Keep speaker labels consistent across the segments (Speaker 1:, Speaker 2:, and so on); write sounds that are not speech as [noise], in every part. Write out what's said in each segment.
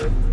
Speaker 1: Thank you.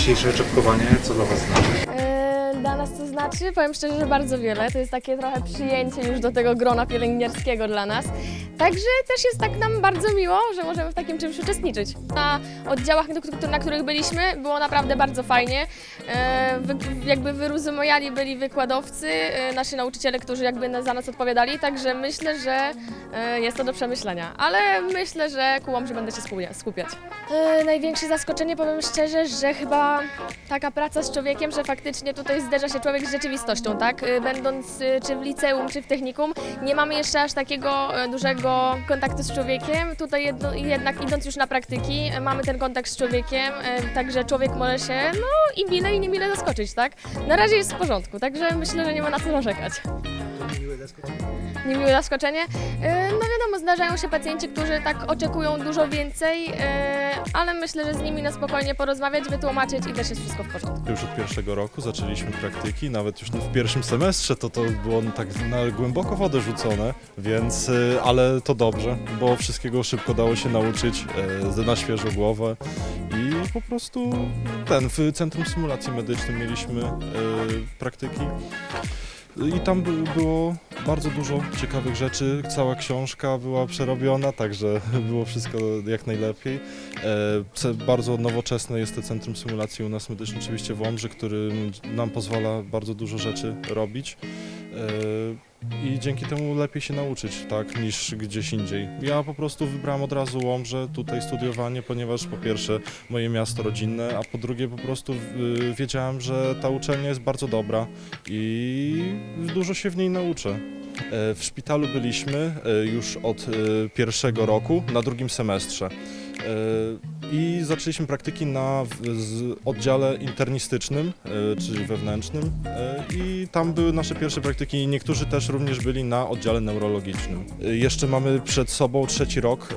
Speaker 1: Dzisiejsze czepkowanie, co dla Was znaczy?
Speaker 2: E, Dla nas to znaczy, powiem szczerze, że bardzo wiele. To jest takie trochę przyjęcie już do tego grona pielęgniarskiego dla nas. Także też jest tak nam bardzo miło, że możemy w takim czymś uczestniczyć. Na oddziałach, na któ- na których byliśmy, było naprawdę bardzo fajnie. E, jakby wyrozumojali byli wykładowcy, e, nasi nauczyciele, którzy jakby za nas odpowiadali, także myślę, że e, jest to do przemyślenia. Ale myślę, że ku Łomży będę się skupia- skupiać. Największe zaskoczenie, powiem szczerze, że chyba taka praca z człowiekiem, że faktycznie tutaj zderza się człowiek z rzeczywistością, tak? Będąc czy w liceum, czy w technikum, nie mamy jeszcze aż takiego e, dużego kontaktu z człowiekiem. Tutaj jedno, jednak idąc już na praktyki, mamy ten kontakt z człowiekiem, e, także człowiek może się, no i mile i niemile zaskoczyć, tak? Na razie jest w porządku, także myślę, że nie ma na co narzekać. Niemiłe zaskoczenie? E, No wiadomo, zdarzają się pacjenci, którzy tak oczekują dużo więcej, e, ale myślę, że z nimi na spokojnie porozmawiać, wytłumaczyć i też jest wszystko w porządku.
Speaker 3: Już od pierwszego roku zaczęliśmy praktyki, nawet już w pierwszym semestrze to to było tak na głęboko wodę rzucone, więc, y, ale to dobrze, bo wszystkiego szybko dało się nauczyć, y, na świeżo głowę i po prostu ten, w Centrum Symulacji Medycznej mieliśmy y, praktyki i tam by- było bardzo dużo ciekawych rzeczy, cała książka była przerobiona, także [laughs] było wszystko jak najlepiej. E, Bardzo nowoczesne jest to Centrum Symulacji u nas medycznej, oczywiście w Łomży, który nam pozwala bardzo dużo rzeczy robić. E, I dzięki temu lepiej się nauczyć, tak, niż gdzieś indziej. Ja po prostu wybrałem od razu Łomżę, tutaj studiowanie, ponieważ po pierwsze moje miasto rodzinne, a po drugie po prostu y, wiedziałem, że ta uczelnia jest bardzo dobra i dużo się w niej nauczę. E, W szpitalu byliśmy e, już od e, pierwszego roku na drugim semestrze. E, I zaczęliśmy praktyki na oddziale internistycznym, e, czyli wewnętrznym. e, I tam były nasze pierwsze praktyki niektórzy też również byli na oddziale neurologicznym. Jeszcze mamy przed sobą trzeci rok,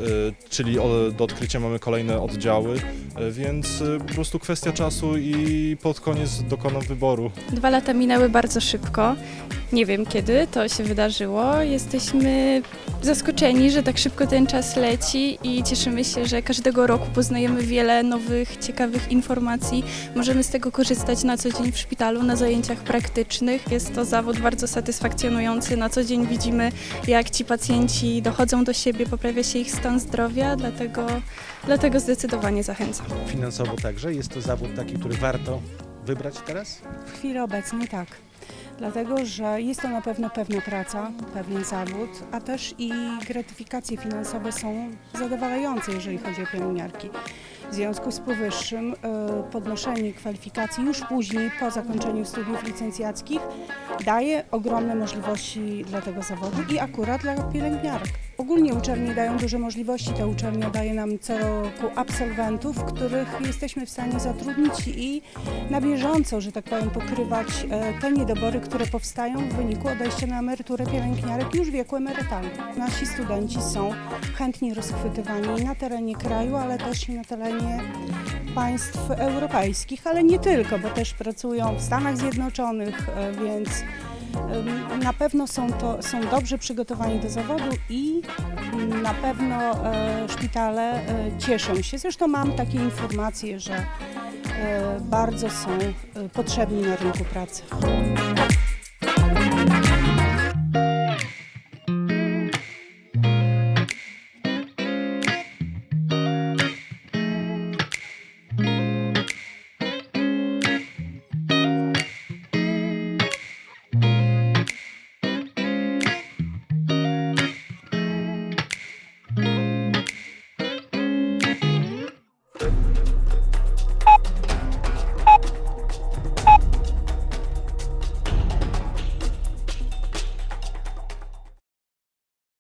Speaker 3: czyli do odkrycia mamy kolejne oddziały, więc po prostu kwestia czasu i pod koniec dokonam wyboru.
Speaker 4: Dwa lata minęły bardzo szybko. Nie wiem kiedy to się wydarzyło. Jesteśmy zaskoczeni, że tak szybko ten czas leci i cieszymy się, że każdego roku poznajemy wiele nowych, ciekawych informacji. Możemy z tego korzystać na co dzień w szpitalu, na zajęciach praktycznych. Jest to zawód bardzo satysfakcjonujący. Na co dzień widzimy, jak ci pacjenci dochodzą do siebie, poprawia się ich stan zdrowia, dlatego, dlatego zdecydowanie zachęcam.
Speaker 5: finansowo także. Jest to zawód taki, który warto wybrać teraz?
Speaker 6: W chwili obecnej tak. Dlatego, że jest to na pewno pewna praca, pewien zawód, a też i gratyfikacje finansowe są zadowalające, jeżeli chodzi o pielęgniarki. W związku z powyższym e, podnoszenie kwalifikacji już później, po zakończeniu studiów licencjackich, daje ogromne możliwości dla tego zawodu i akurat dla pielęgniarek. Ogólnie uczelnie dają duże możliwości. Ta uczelnia daje nam co roku absolwentów, których jesteśmy w stanie zatrudnić i na bieżąco, że tak powiem, pokrywać e, te niedobory, które powstają w wyniku odejścia na emeryturę pielęgniarek już w wieku emerytalnym. Nasi studenci są chętnie rozchwytywani na terenie kraju, ale też i na terenie państw europejskich, ale nie tylko, bo też pracują w Stanach Zjednoczonych, e, więc na pewno są, to, są dobrze przygotowani do zawodu i mm, na pewno e, szpitale e, cieszą się. Zresztą mam takie informacje, że bardzo są potrzebni na rynku pracy.